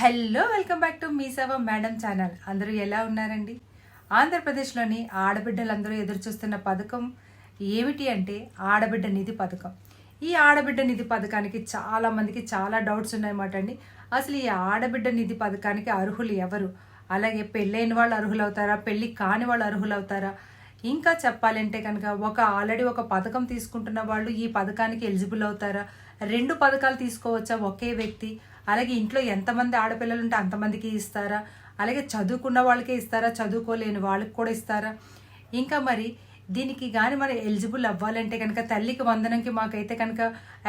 Hello welcome back to Mee Seva madam channel. అందరూ ఎలా ఉన్నారండి? ఆంధ్రప్రదేశ్లోని ఆడబిడ్డలందరూ ఎదురుచూస్తున్న పథకం ఏమిటి అంటే ఆడబిడ్డ నిధి పథకం. ఈ ఆడబిడ్డ నిధి పథకానికి చాలామందికి చాలా డౌట్స్ ఉన్నాయన్నమాట అండి. అసలు ఈ ఆడబిడ్డ నిధి పథకానికి అర్హులు ఎవరు? అలాగే పెళ్ళైన వాళ్ళు అర్హులు అవుతారా పెళ్ళి కాని వాళ్ళు అర్హులు అవుతారా ఇంకా చెప్పాలంటే కనుక ఒక ఆల్రెడీ ఒక పథకం తీసుకుంటున్న వాళ్ళు ఈ పథకానికి ఎలిజిబుల్ అవుతారా? రెండు పథకాలు తీసుకోవచ్చా ఒకే వ్యక్తి? అలాగే ఇంట్లో ఎంతమంది ఆడపిల్లలు ఉంటే అంతమందికి ఇస్తారా? అలాగే చదువుకున్న వాళ్ళకే ఇస్తారా? చదువుకోలేని వాళ్ళకి కూడా ఇస్తారా? ఇంకా మరి దీనికి కానీ మరి ఎలిజిబుల్ అవ్వాలంటే కనుక తల్లికి వందనంకి మాకైతే కనుక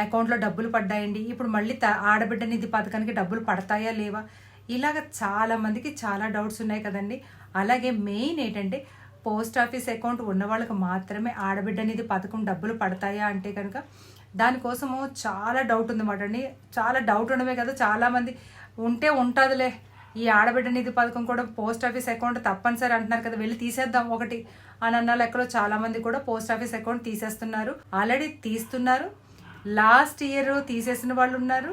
అకౌంట్లో డబ్బులు పడ్డాయండి. ఇప్పుడు మళ్ళీ త ఆడబిడ్డ నిధి పథకానికి డబ్బులు పడతాయా లేవా? ఇలాగ చాలామందికి చాలా డౌట్స్ ఉన్నాయి కదండి. అలాగే మెయిన్ ఏంటంటే పోస్ట్ ఆఫీస్ అకౌంట్ ఉన్న వాళ్ళకి మాత్రమే ఆడబిడ్డ నిధి పథకం డబ్బులు పడతాయా అంటే కనుక దానికోసము చాలా డౌట్ ఉందన్నమాట అండి. చాలా డౌట్ ఉండమే కదా చాలామంది ఉంటే ఉంటుందిలే. ఈ ఆడబిడ్డ నిధి పథకం కూడా పోస్ట్ ఆఫీస్ అకౌంట్ తప్పనిసరి అంటున్నారు కదా వెళ్ళి తీసేద్దాం ఒకటి అని అన్న లెక్కలో చాలా మంది కూడా పోస్ట్ ఆఫీస్ అకౌంట్ తీసేస్తున్నారు. ఆల్రెడీ తీస్తున్నారు. లాస్ట్ ఇయర్ తీసేసిన వాళ్ళు ఉన్నారు.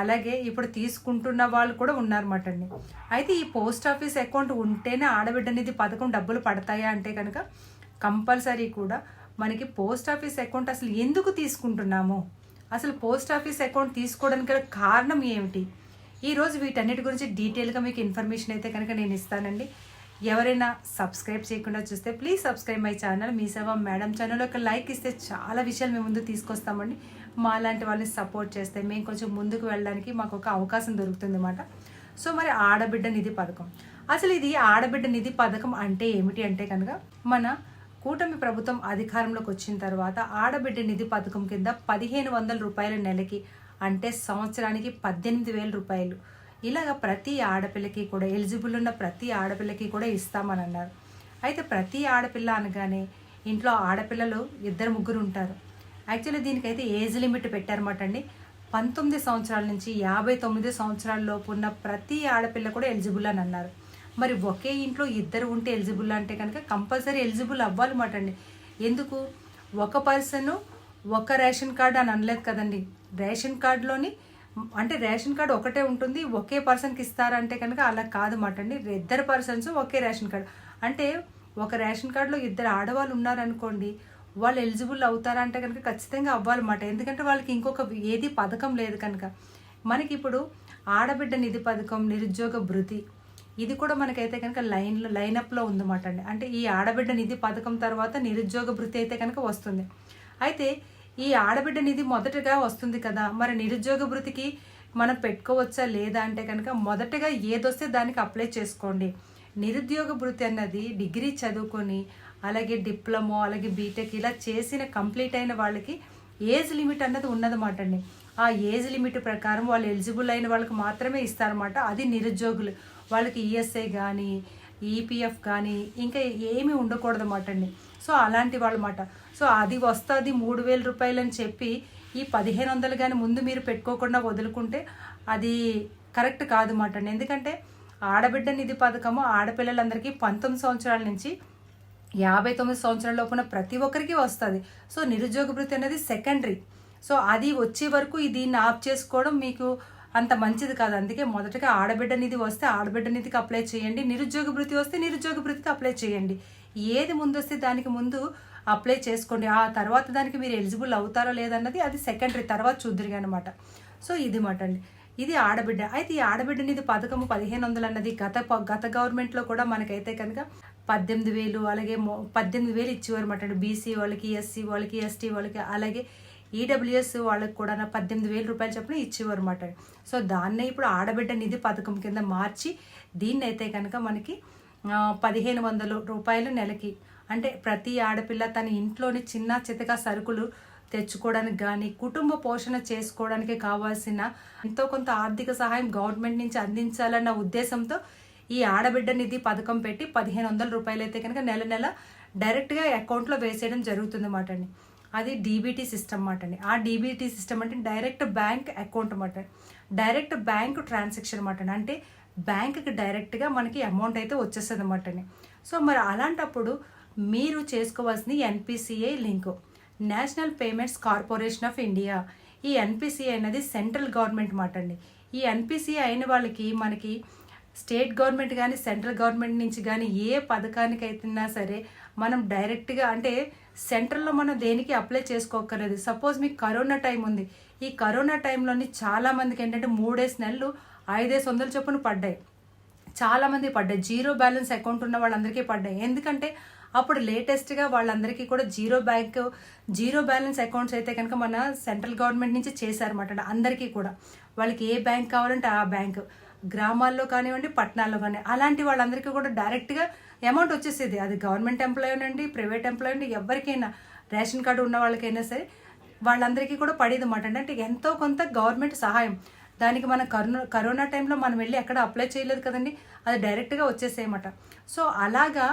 అలాగే ఇప్పుడు తీసుకుంటున్న వాళ్ళు కూడా ఉన్నారన్నమాట అండి. అయితే ఈ పోస్ట్ ఆఫీస్ అకౌంట్ ఉంటేనే ఆడబిడ్డ నిధి పథకం డబ్బులు పడతాయా అంటే కనుక కంపల్సరీ కూడా మనకి పోస్ట్ ఆఫీస్ అకౌంట్ అసలు ఎందుకు తీసుకుంటున్నాము? అసలు పోస్ట్ ఆఫీస్ అకౌంట్ తీసుకోవడానికి కారణం ఏమిటి? ఈరోజు వీటన్నిటి గురించి డీటెయిల్గా మీకు ఇన్ఫర్మేషన్ అయితే కనుక నేను ఇస్తానండి. ఎవరైనా సబ్స్క్రైబ్ చేయకుండా చూస్తే ప్లీజ్ సబ్స్క్రైబ్ మై ఛానల్. మీ సేవ మేడం ఛానల్ ఒక లైక్ ఇస్తే చాలా విషయాలు మేము ముందు తీసుకొస్తామండి. మా లాంటి వాళ్ళని సపోర్ట్ చేస్తే మేము కొంచెం ముందుకు వెళ్ళడానికి మాకు ఒక అవకాశం దొరుకుతుంది అన్నమాట సో మరి ఆడబిడ్డ నిధి పథకం. అసలు ఇది ఆడబిడ్డ నిధి పథకం అంటే ఏమిటి అంటే కనుక మన కూటమి ప్రభుత్వం అధికారంలోకి వచ్చిన తర్వాత ఆడబిడ్డ నిధి పథకం కింద పదిహేను వందల రూపాయల నెలకి అంటే సంవత్సరానికి పద్దెనిమిది వేల రూపాయలు. ఇలాగ ప్రతి ఆడపిల్లకి కూడా ఎలిజిబుల్ ఉన్న ప్రతి ఆడపిల్లకి కూడా ఇస్తామని అన్నారు. అయితే ప్రతి ఆడపిల్ల అనగానే ఇంట్లో ఆడపిల్లలు ఇద్దరు ముగ్గురు ఉంటారు. యాక్చువల్లీ దీనికైతే ఏజ్ లిమిట్ పెట్టారన్నమాట అండి. పంతొమ్మిది సంవత్సరాల నుంచి యాభై తొమ్మిది సంవత్సరాల లోపు ఉన్న ప్రతి ఆడపిల్ల కూడా ఎలిజిబుల్ అని అన్నారు. మరి ఒకే ఇంట్లో ఇద్దరు ఉంటే ఎలిజిబుల్ అంటే కనుక కంపల్సరీ ఎలిజిబుల్ అవ్వాలన్నమాట అండి ఎందుకు? ఒక పర్సన్ ఒక రేషన్ కార్డు అని అనలేదు కదండి. రేషన్ కార్డులోని అంటే రేషన్ కార్డు ఒకటే ఉంటుంది ఒకే పర్సన్కి ఇస్తారంటే కనుక అలా కాదు మాట అండి ఇద్దరు పర్సన్స్ ఒకే రేషన్ కార్డు. అంటే ఒక రేషన్ కార్డులో ఇద్దరు ఆడవాళ్ళు ఉన్నారనుకోండి వాళ్ళు ఎలిజిబుల్ అవుతారా అంటే కనుక ఖచ్చితంగా అవ్వాలన్నమాట. ఎందుకంటే వాళ్ళకి ఇంకొక ఏది పథకం లేదు కనుక. మనకి ఇప్పుడు ఆడబిడ్డ నిధి పథకం నిరుద్యోగ భృతి ఇది కూడా మనకైతే కనుక లైన్ లైనప్లో ఉందన్నమాట అండి. అంటే ఈ ఆడబిడ్డ నిధి పథకం తర్వాత నిరుద్యోగ భృతి అయితే కనుక వస్తుంది. అయితే ఈ ఆడబిడ్డ నిధి మొదటగా వస్తుంది కదా మరి నిరుద్యోగ భృతికి మనం పెట్టుకోవచ్చా లేదా అంటే కనుక మొదటగా ఏదొస్తే దానికి అప్లై చేసుకోండి. నిరుద్యోగ భృతి అన్నది డిగ్రీ చదువుకొని అలాగే డిప్లొమో అలాగే బీటెక్ ఇలా చేసిన కంప్లీట్ అయిన వాళ్ళకి ఏజ్ లిమిట్ అన్నది ఉన్నదన్నమాట అండి. ఆ ఏజ్ లిమిట్ ప్రకారం వాళ్ళు ఎలిజిబుల్ అయిన వాళ్ళకి మాత్రమే ఇస్తారన్నమాట. అది నిరుద్యోగులు. వాళ్ళకి ఈఎస్ఐ కానీ ఈపీఎఫ్ కానీ ఇంకా ఏమీ ఉండకూడదు అన్నమాట అండి. సో అలాంటి వాళ్ళమాట. సో అది వస్తుంది మూడు వేల రూపాయలు అని చెప్పి ఈ పదిహేను వందలు కానీ ముందు మీరు పెట్టుకోకుండా వదులుకుంటే అది కరెక్ట్ కాదు మాట అండి. ఎందుకంటే ఆడబిడ్డ నిధి పథకము ఆడపిల్లలందరికీ పంతొమ్మిది సంవత్సరాల నుంచి యాభై తొమ్మిది సంవత్సరాల లోపున ప్రతి ఒక్కరికి వస్తుంది. సో నిరుద్యోగ భృతి అనేది సెకండరీ. సో అది వచ్చే వరకు దీన్ని ఆఫ్ చేసుకోవడం మీకు అంత మంచిది కాదు. అందుకే మొదటగా ఆడబిడ్డ నిధి వస్తే ఆడబిడ్డ నిధికి అప్లై చేయండి. నిరుద్యోగ భృతి వస్తే నిరుద్యోగ భృతికి అప్లై చేయండి. ఏది ముందు వస్తే దానికి ముందు అప్లై చేసుకోండి. ఆ తర్వాత దానికి మీరు ఎలిజిబుల్ అవుతారో లేదన్నది అది సెకండరీ తర్వాత చూద్దరిగా అనమాట సో ఇది మాట అండి. ఇది ఆడబిడ్డ. అయితే ఈ ఆడబిడ్డ నిధి పథకము పదిహేను వందలు అన్నది గత ప- గత గవర్నమెంట్లో కూడా మనకైతే కనుక పద్దెనిమిది వేలు అలాగే పద్దెనిమిది వేలు ఇచ్చేవారు అనమాట బీసీ వాళ్ళకి ఎస్సీ వాళ్ళకి ఎస్టీ వాళ్ళకి అలాగే ఈడబ్ల్యూఎస్ వాళ్ళకి కూడా పద్దెనిమిది వేల రూపాయలు చొప్పున ఇచ్చేవారు అనమాట సో దాన్నే ఇప్పుడు ఆడబిడ్డ నిధి పథకం కింద మార్చి దీన్ని అయితే కనుక మనకి పదిహేను వందల రూపాయలు నెలకి. అంటే ప్రతి ఆడపిల్ల తన ఇంట్లోని చిన్న చితక సరుకులు తెచ్చుకోవడానికి కానీ కుటుంబ పోషణ చేసుకోవడానికి కావాల్సిన ఎంతో కొంత ఆర్థిక సహాయం గవర్నమెంట్ నుంచి అందించాలన్న ఉద్దేశంతో ఈ ఆడబిడ్డ నిధి పథకం పెట్టి పదిహేను వందల రూపాయలు అయితే కనుక నెల నెల డైరెక్ట్గా అకౌంట్లో వేసేయడం జరుగుతుంది అన్నమాట అండి. అది డీబీటీ సిస్టమ్ మాట అండి. ఆ డీబీటీ సిస్టమ్ అంటే డైరెక్ట్ బ్యాంక్ అకౌంట్ అన్నమాట డైరెక్ట్ బ్యాంక్ ట్రాన్సాక్షన్ అన్నమాట అంటే బ్యాంక్కి డైరెక్ట్గా మనకి అమౌంట్ అయితే వచ్చేస్తుంది అన్నమాట సో మరి అలాంటప్పుడు మీరు చేసుకోవాల్సింది NPCI link National Payments Corporation of India ఈ ఎన్పిసిఐ అనేది సెంట్రల్ గవర్నమెంట్ మాట అండి. ఈ ఎన్పిసి అయిన వాళ్ళకి మనకి స్టేట్ గవర్నమెంట్ కానీ సెంట్రల్ గవర్నమెంట్ నుంచి కానీ ఏ పథకానికి సరే మనం డైరెక్ట్గా అంటే సెంట్రల్లో మనం దేనికి అప్లై చేసుకోకర్లేదు సపోజ్ మీకు కరోనా టైం ఉంది. ఈ కరోనా టైంలోని చాలామందికి ఏంటంటే మూడేసి నెలలు ఐదేసి వందల చొప్పున పడ్డాయి. చాలా మంది పడ్డాయి. జీరో బ్యాలెన్స్ అకౌంట్ ఉన్న వాళ్ళందరికీ పడ్డాయి. ఎందుకంటే అప్పుడు లేటెస్ట్గా వాళ్ళందరికీ కూడా zero bank zero balance accounts అయితే కనుక మన సెంట్రల్ గవర్నమెంట్ నుంచి చేశారన్నమాట. అందరికీ కూడా. వాళ్ళకి ఏ బ్యాంక్ కావాలంటే ఆ బ్యాంక్. గ్రామాల్లో కానివ్వండి పట్టణాల్లో కానీ అలాంటి వాళ్ళందరికీ కూడా డైరెక్ట్గా అమౌంట్ వచ్చేసేది. అది గవర్నమెంట్ ఎంప్లాయీ అండి ప్రైవేట్ ఎంప్లాయీ అండి ఎవరికైనా రేషన్ కార్డు ఉన్న వాళ్ళకైనా సరే వాళ్ళందరికీ కూడా పడేది మాట అంటే ఎంతో కొంత గవర్నమెంట్ సహాయం. దానికి మన కరోనా కరోనా టైంలో మనం వెళ్ళి ఎక్కడ అప్లై చేయలేదు కదండి అది డైరెక్ట్గా వచ్చేసేయమాట సో అలాగా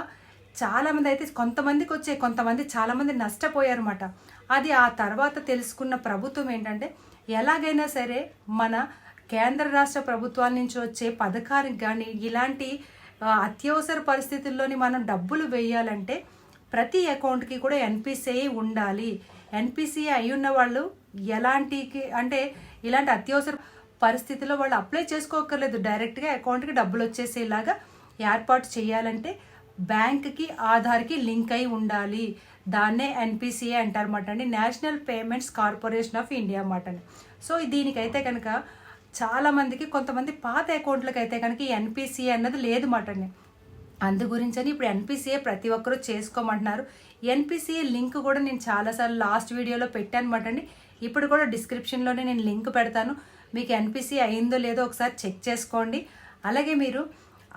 చాలామంది అయితే కొంతమందికి వచ్చే కొంతమంది చాలామంది నష్టపోయారన్నమాట అది ఆ తర్వాత తెలుసుకున్న ప్రభుత్వం ఏంటంటే ఎలాగైనా సరే మన కేంద్ర రాష్ట్ర ప్రభుత్వాల నుంచి వచ్చే పథకానికి కానీ ఇలాంటి అత్యవసర పరిస్థితుల్లోని మనం డబ్బులు వేయాలంటే ప్రతి అకౌంట్కి కూడా ఎన్పిసిఐ ఉండాలి. ఎన్పిసిఐ అయి ఉన్న వాళ్ళు ఎలాంటి అంటే ఇలాంటి అత్యవసర పరిస్థితిలో వాళ్ళు అప్లై చేసుకోకర్లేదు డైరెక్ట్గా అకౌంట్కి డబ్బులు వచ్చేసేలాగా ఏర్పాటు చేయాలంటే బ్యాంక్కి ఆధార్కి లింక్ అయి ఉండాలి. దాన్నే ఎన్పిసిఐ అంటారన్నమాట అండి. National Payments Corporation of India అన్నమాట అండి. సో దీనికైతే కనుక చాలామందికి కొంతమంది పాత అకౌంట్లకు అయితే కనుక ఈ ఎన్పిసిఏ అన్నది లేదు మాట అందు గురించని ఇప్పుడు ఎన్పిసిఏ ప్రతి ఒక్కరూ చేసుకోమంటున్నారు. ఎన్పిసిఏ లింక్ కూడా నేను చాలాసార్లు లాస్ట్ వీడియోలో పెట్టాను అండి. ఇప్పుడు కూడా డిస్క్రిప్షన్లోనే నేను లింక్ పెడతాను. మీకు ఎన్పిసిఏ అయిందో లేదో ఒకసారి చెక్ చేసుకోండి. అలాగే మీరు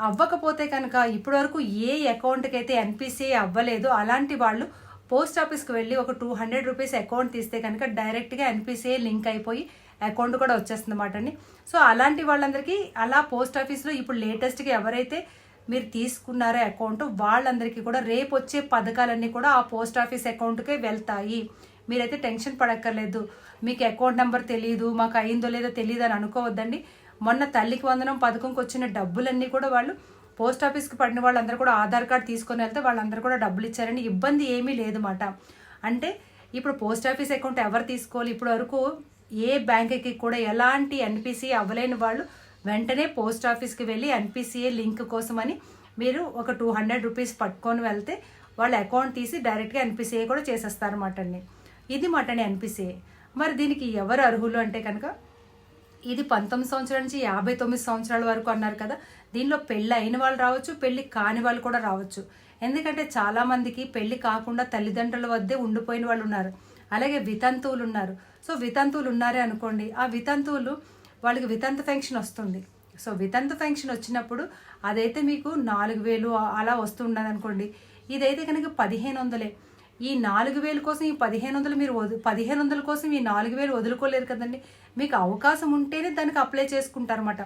అవ్వకపోతే కనుక ఇప్పటివరకు ఏ అకౌంట్కి అయితే ఎన్పిసిఏ అవ్వలేదు అలాంటి వాళ్ళు పోస్ట్ ఆఫీస్కి వెళ్ళి ఒక టూ హండ్రెడ్ రూపీస్ అకౌంట్ తీస్తే కనుక డైరెక్ట్గా ఎన్పిసిఏ లింక్ అయిపోయి అకౌంట్ కూడా వచ్చేస్తుంది అన్నమాట అండి. సో అలాంటి వాళ్ళందరికీ అలా పోస్ట్ ఆఫీస్లో ఇప్పుడు లేటెస్ట్గా ఎవరైతే మీరు తీసుకున్నారో అకౌంట్ వాళ్ళందరికీ కూడా రేపు వచ్చే పథకాలన్నీ కూడా ఆ పోస్ట్ ఆఫీస్ అకౌంట్కే వెళ్తాయి. మీరైతే టెన్షన్ పడక్కర్లేదు. మీకు అకౌంట్ నెంబర్ తెలియదు మాకు అయిందో లేదో తెలియదు అని అనుకోవద్దండి. మొన్న తల్లికి వందనం పథకంకి వచ్చిన డబ్బులన్నీ కూడా వాళ్ళు పోస్ట్ ఆఫీస్కి పడిన వాళ్ళందరూ కూడా ఆధార్ కార్డు తీసుకొని వెళ్తే వాళ్ళందరూ కూడా డబ్బులు ఇచ్చారని ఇబ్బంది ఏమీ లేదు అంటే ఇప్పుడు పోస్ట్ ఆఫీస్ అకౌంట్ ఎవరు తీసుకోవాలి? ఇప్పుడు వరకు ఏ బ్యాంక్కి కూడా ఎలాంటి ఎన్పిసి అవ్వలేని వాళ్ళు వెంటనే పోస్ట్ ఆఫీస్కి వెళ్ళి ఎన్పిసిఏ లింక్ కోసమని మీరు ఒక టూ హండ్రెడ్ రూపీస్ పట్టుకొని వెళ్తే వాళ్ళ అకౌంట్ తీసి డైరెక్ట్గా ఎన్పిసిఏ కూడా చేసేస్తారన్నమాట అండి ఇది మాట ఎన్పిసిఏ మరి దీనికి ఎవరు అర్హులు అంటే కనుక ఇది పంతొమ్మిది సంవత్సరాల నుంచి యాభై తొమ్మిది సంవత్సరాల వరకు అన్నారు కదా దీనిలో పెళ్ళి అయిన వాళ్ళు రావచ్చు పెళ్ళి కాని వాళ్ళు కూడా రావచ్చు. ఎందుకంటే చాలామందికి పెళ్ళి కాకుండా తల్లిదండ్రుల వద్దే ఉండిపోయిన వాళ్ళు ఉన్నారు. అలాగే వితంతువులు ఉన్నారు. సో వితంతువులు ఉన్నారే అనుకోండి ఆ వితంతువులు వాళ్ళకి వితంతు పెన్షన్ వస్తుంది. సో వితంతు పెన్షన్ వచ్చినప్పుడు అదైతే మీకు నాలుగు వేలు అలా వస్తుండదు అనుకోండి ఇదైతే కనుక పదిహేను వందలే ఈ నాలుగు వేలు కోసం ఈ పదిహేను వందలు మీరు వదు పదిహేను వందల కోసం ఈ నాలుగు వేలు వదులుకోలేరు కదండి. మీకు అవకాశం ఉంటేనే దానికి అప్లై చేసుకుంటారన్నమాట.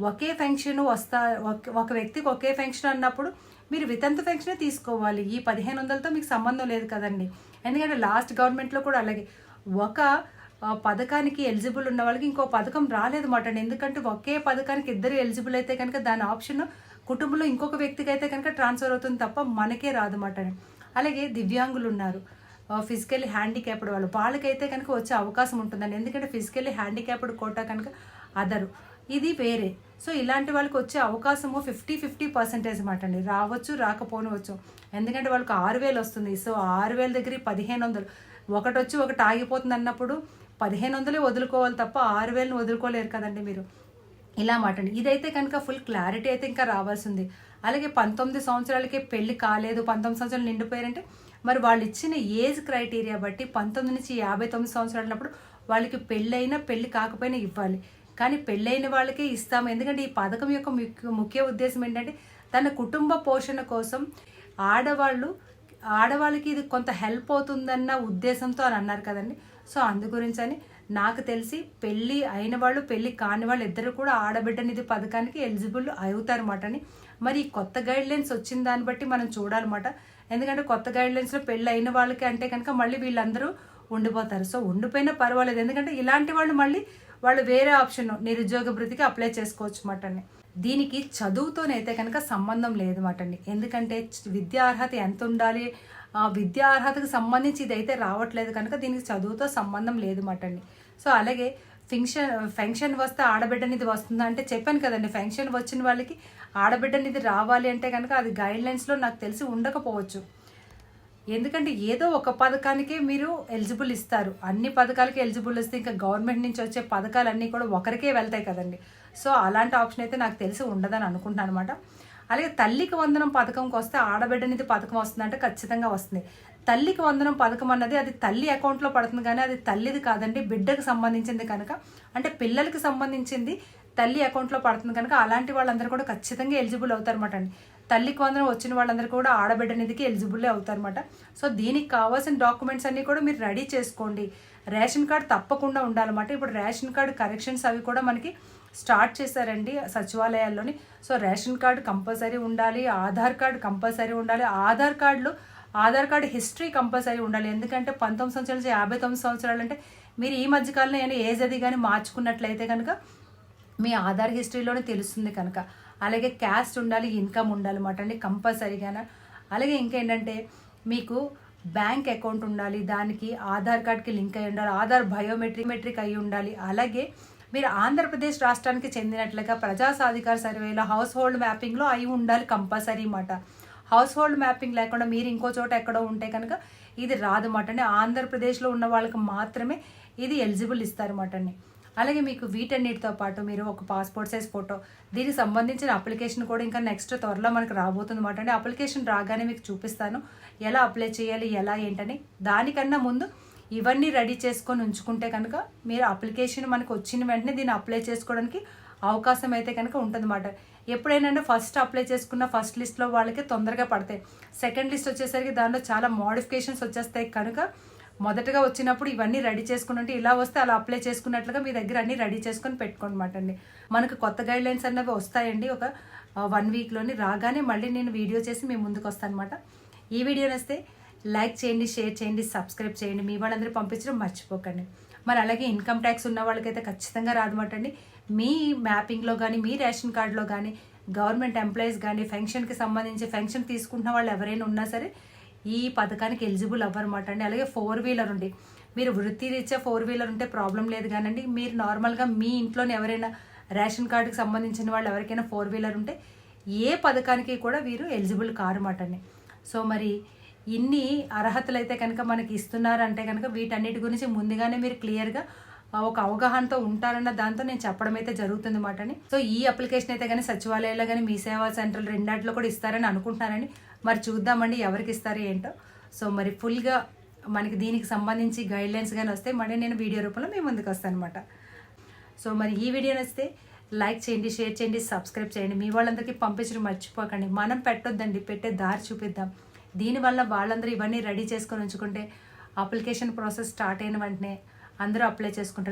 ఒకే ఫెన్షన్ వస్తా ఒక- ఒక వ్యక్తికి ఒకే ఫెన్షన్ అన్నప్పుడు మీరు వితంతు పెన్షన్ తీసుకోవాలి. ఈ పదిహేను వందలతో మీకు సంబంధం లేదు కదండి. ఎందుకంటే లాస్ట్ గవర్నమెంట్లో కూడా అలాగే. ఒక పథకానికి ఎలిజిబుల్ ఉన్న వాళ్ళకి ఇంకో పథకం రాలేదు మాట ఎందుకంటే ఒకే పథకానికి ఇద్దరు ఎలిజిబుల్ అయితే కనుక దాని ఆప్షన్ కుటుంబంలో ఇంకొక వ్యక్తికి అయితే కనుక ట్రాన్స్ఫర్ అవుతుంది తప్ప మనకే రాదు మాట అలాగే దివ్యాంగులు ఉన్నారు. ఫిజికల్లీ హ్యాండిక్యాప్డ్ వాళ్ళు. వాళ్ళకైతే కనుక వచ్చే అవకాశం ఉంటుందండి. ఎందుకంటే ఫిజికల్లీ హ్యాండిక్యాప్డ్ కోటా కనుక అదరు. ఇది వేరే. సో ఇలాంటి వాళ్ళకి వచ్చే అవకాశము ఫిఫ్టీ ఫిఫ్టీ పర్సెంటేజ్ మాట అండి. రావచ్చు రాకపోనవచ్చు. ఎందుకంటే వాళ్ళకి ఆరు వేలు వస్తుంది. సో ఆరు వేల దగ్గర పదిహేను వందలు. ఒకటి వచ్చి ఒకటి ఆగిపోతుంది అన్నప్పుడు పదిహేను వందలే వదులుకోవాలి తప్ప ఆరు వేలను వదులుకోలేరు కదండి మీరు. ఇలా మాటండి ఇదైతే కనుక ఫుల్ క్లారిటీ అయితే ఇంకా రావాల్సింది. అలాగే పంతొమ్మిది సంవత్సరాలకే పెళ్ళి కాలేదు. పంతొమ్మిది సంవత్సరాలు నిండిపోయారంటే మరి వాళ్ళు ఇచ్చిన ఏజ్ క్రైటీరియా బట్టి పంతొమ్మిది నుంచి యాభై తొమ్మిది సంవత్సరాలప్పుడు వాళ్ళకి పెళ్ళైనా పెళ్ళి కాకపోయినా ఇవ్వాలి. కానీ పెళ్ళైన వాళ్ళకే ఇస్తాము. ఎందుకంటే ఈ పథకం యొక్క ముఖ్య ముఖ్య ఉద్దేశం ఏంటంటే తన కుటుంబ పోషణ కోసం ఆడవాళ్ళు ఆడవాళ్ళకి ఇది కొంత హెల్ప్ అవుతుందన్న ఉద్దేశంతో అని అన్నారు కదండి. సో అందు గురించి అని నాకు తెలిసి పెళ్ళి అయిన వాళ్ళు పెళ్ళి కాని వాళ్ళు ఇద్దరు కూడా ఆడబిడ్డనిధి పథకానికి ఎలిజిబుల్ అవుతారన్నమాట అని. మరి ఈ కొత్త గైడ్ లైన్స్ వచ్చిన దాన్ని బట్టి మనం చూడాలన్నమాట. ఎందుకంటే కొత్త గైడ్ లైన్స్లో పెళ్ళి అయిన వాళ్ళకి అంటే కనుక మళ్ళీ వీళ్ళందరూ ఉండిపోతారు. సో ఉండిపోయినా పర్వాలేదు. ఎందుకంటే ఇలాంటి వాళ్ళు మళ్ళీ వాళ్ళు వేరే ఆప్షన్ నిరుద్యోగ భృతికి అప్లై చేసుకోవచ్చు మాటండి దీనికి చదువుతోనైతే కనుక సంబంధం లేదు మాట అండి ఎందుకంటే విద్యా అర్హత ఎంత ఉండాలి ఆ విద్యా అర్హతకు సంబంధించి ఇదైతే రావట్లేదు కనుక దీనికి చదువుతో సంబంధం లేదు మాట అండి సో అలాగే ఫంక్షన్ ఫంక్షన్ వస్తే ఆడబిడ్డనిది వస్తుందా అంటే చెప్పాను కదండి ఫంక్షన్ వచ్చిన వాళ్ళకి ఆడబిడ్డనిది రావాలి అంటే కనుక అది గైడ్ లైన్స్లో నాకు తెలిసి ఉండకపోవచ్చు. ఎందుకంటే ఏదో ఒక పథకానికే మీరు ఎలిజిబుల్ ఇస్తారు. అన్ని పథకాలకి ఎలిజిబుల్ ఇస్తే ఇంకా గవర్నమెంట్ నుంచి వచ్చే పథకాలన్నీ కూడా ఒకరికే వెళ్తాయి కదండి. సో అలాంటి ఆప్షన్ అయితే నాకు తెలిసి ఉండదని అనుకుంటున్నాను అనమాట అలాగే తల్లికి వందనం పథకంకి వస్తే ఆడబిడ్డనిది పథకం వస్తుందంటే ఖచ్చితంగా వస్తుంది. తల్లికి వందనం పథకం అన్నది అది తల్లి అకౌంట్లో పడుతుంది కానీ అది తల్లిది కాదండి బిడ్డకు సంబంధించింది కనుక. అంటే పిల్లలకి సంబంధించింది తల్లి అకౌంట్లో పడుతుంది కనుక అలాంటి వాళ్ళందరూ కూడా ఖచ్చితంగా ఎలిజిబుల్ అవుతారన్నమాట అండి. తల్లికి కొందరం వచ్చిన వాళ్ళందరూ కూడా ఆడబిడ్డ నిధికి ఎలిజిబుల్ అవుతారన్నమాట. సో దీనికి కావాల్సిన డాక్యుమెంట్స్ అన్నీ కూడా మీరు రెడీ చేసుకోండి. రేషన్ కార్డ్ తప్పకుండా ఉండాలన్నమాట. ఇప్పుడు రేషన్ కార్డ్ కరెక్షన్స్ అవి కూడా మనకి స్టార్ట్ చేశారండి సచివాలయాల్లోని. సో రేషన్ కార్డు కంపల్సరీ ఉండాలి ఆధార్ కార్డు కంపల్సరీ ఉండాలి ఆధార్ కార్డులు ఆధార్ కార్డు హిస్టరీ కంపల్సరీ ఉండాలి. ఎందుకంటే పంతొమ్మిది సంవత్సరాల నుంచి యాభై తొమ్మిది సంవత్సరాలు అంటే మీరు ఈ మధ్యకాలంలో ఏమైనా ఏజ్ అది కానీ మార్చుకున్నట్లయితే కనుక మీ ఆధార్ హిస్టరీలోనే తెలుస్తుంది కనుక. అలాగే క్యాస్ట్ ఉండాలి ఇన్కమ్ ఉండాలి అన్నమాట అండి కంపల్సరీగా. అలాగే ఇంకేంటంటే మీకు బ్యాంక్ అకౌంట్ ఉండాలి దానికి ఆధార్ కార్డ్కి లింక్ అయి ఉండాలి ఆధార్ బయోమెట్రిక్ అయి ఉండాలి. అలాగే మీరు ఆంధ్రప్రదేశ్ రాష్ట్రానికి చెందినట్లుగా ప్రజా సాధికార సర్వేలో హౌస్ హోల్డ్ మ్యాపింగ్లో అయి ఉండాలి కంపల్సరీ అన్నమాట హౌస్ హోల్డ్ మ్యాపింగ్ లేకుండా మీరు ఇంకో చోట ఎక్కడో ఉంటే కనుక ఇది రాదన్నమాట అండి. ఆంధ్రప్రదేశ్లో ఉన్న వాళ్ళకి మాత్రమే ఇది ఎలిజిబుల్ ఇస్తారన్నమాట అండి. అలాగే మీకు వీటన్నిటితో పాటు మీరు ఒక పాస్పోర్ట్ సైజ్ ఫోటో దీనికి సంబంధించిన అప్లికేషన్ కూడా ఇంకా నెక్స్ట్ త్వరలో మనకు రాబోతుంది అనమాట అండి. అప్లికేషన్ రాగానే మీకు చూపిస్తాను. ఎలా అప్లై చేయాలి ఎలా ఏంటని. దానికన్నా ముందు ఇవన్నీ రెడీ చేసుకొని ఉంచుకుంటే కనుక మీరు అప్లికేషన్ మనకు వచ్చిన వెంటనే దీన్ని అప్లై చేసుకోవడానికి అవకాశం అయితే కనుక ఉంటుందన్నమాట. ఎప్పుడైనా ఫస్ట్ అప్లై చేసుకున్న ఫస్ట్ లిస్ట్లో వాళ్ళకి తొందరగా పడతాయి. సెకండ్ లిస్ట్ వచ్చేసరికి దానిలో చాలా మోడిఫికేషన్స్ వచ్చేస్తాయి. కనుక మొదటగా వచ్చినప్పుడు ఇవన్నీ రెడీ చేసుకుని ఉంటే ఇలా వస్తే అలా అప్లై చేసుకున్నట్లుగా మీ దగ్గర అన్ని రెడీ చేసుకొని పెట్టుకోనమాట అండి. మనకు కొత్త గైడ్ లైన్స్ అన్నవి వస్తాయండి. ఒక వన్ వీక్లోని రాగానే మళ్ళీ నేను వీడియో చేసి మీ ముందుకు వస్తాను అనమాట ఈ వీడియో వస్తే లైక్ చేయండి షేర్ చేయండి సబ్స్క్రైబ్ చేయండి. మీ వాళ్ళందరూ పంపించడం మర్చిపోకండి. మరి అలాగే ఇన్కమ్ ట్యాక్స్ ఉన్న వాళ్ళకైతే ఖచ్చితంగా రాదన్నమాట అండి. మీ మ్యాపింగ్లో కానీ మీ రేషన్ కార్డులో కానీ గవర్నమెంట్ ఎంప్లాయీస్ కానీ ఫెన్షన్కి సంబంధించి ఫెన్షన్ తీసుకుంటున్న వాళ్ళు ఎవరైనా ఉన్నా సరే ఈ పథకానికి ఎలిజిబుల్ అవ్వరమాట అండి. అలాగే ఫోర్ వీలర్ ఉండి మీరు వృత్తి రీత్యా ఫోర్ వీలర్ ఉంటే ప్రాబ్లం లేదు కానండి. మీరు నార్మల్గా మీ ఇంట్లోనే ఎవరైనా రేషన్ కార్డుకి సంబంధించిన వాళ్ళు ఎవరికైనా ఫోర్ వీలర్ ఉంటే ఏ పథకానికి కూడా వీరు ఎలిజిబుల్ కారమాట అండి. సో మరి ఇన్ని అర్హతలు అయితే కనుక మనకి ఇస్తున్నారంటే కనుక వీటన్నిటి గురించి ముందుగానే మీరు క్లియర్గా ఒక అవగాహనతో ఉంటారన్న దాంతో నేను చెప్పడం అయితే జరుగుతుంది అన్నమాట అని సో ఈ అప్లికేషన్ అయితే కానీ సచివాలయాల్లో కానీ మీ సేవా సెంటర్ రెండాట్లో కూడా ఇస్తారని అనుకుంటున్నారని మరి చూద్దామండి ఎవరికి ఇస్తారు ఏంటో. సో మరి ఫుల్గా మనకి దీనికి సంబంధించి గైడ్ లైన్స్ కానీ వస్తే మళ్ళీ నేను వీడియో రూపంలో మీ ముందుకు వస్తాను అనమాట సో మరి ఈ వీడియో నచ్చితే లైక్ చేయండి షేర్ చేయండి సబ్స్క్రైబ్ చేయండి. మీ వాళ్ళందరికీ పంపించడం మర్చిపోకండి. మనం పెట్టొద్దండి పెట్టే దారి చూపిద్దాం. దీనివల్ల వాళ్ళందరూ ఇవన్నీ రెడీ చేసుకొని ఉంచుకుంటే అప్లికేషన్ ప్రాసెస్ స్టార్ట్ అయిన వెంటనే అందరూ అప్లై చేసుకుంటారు.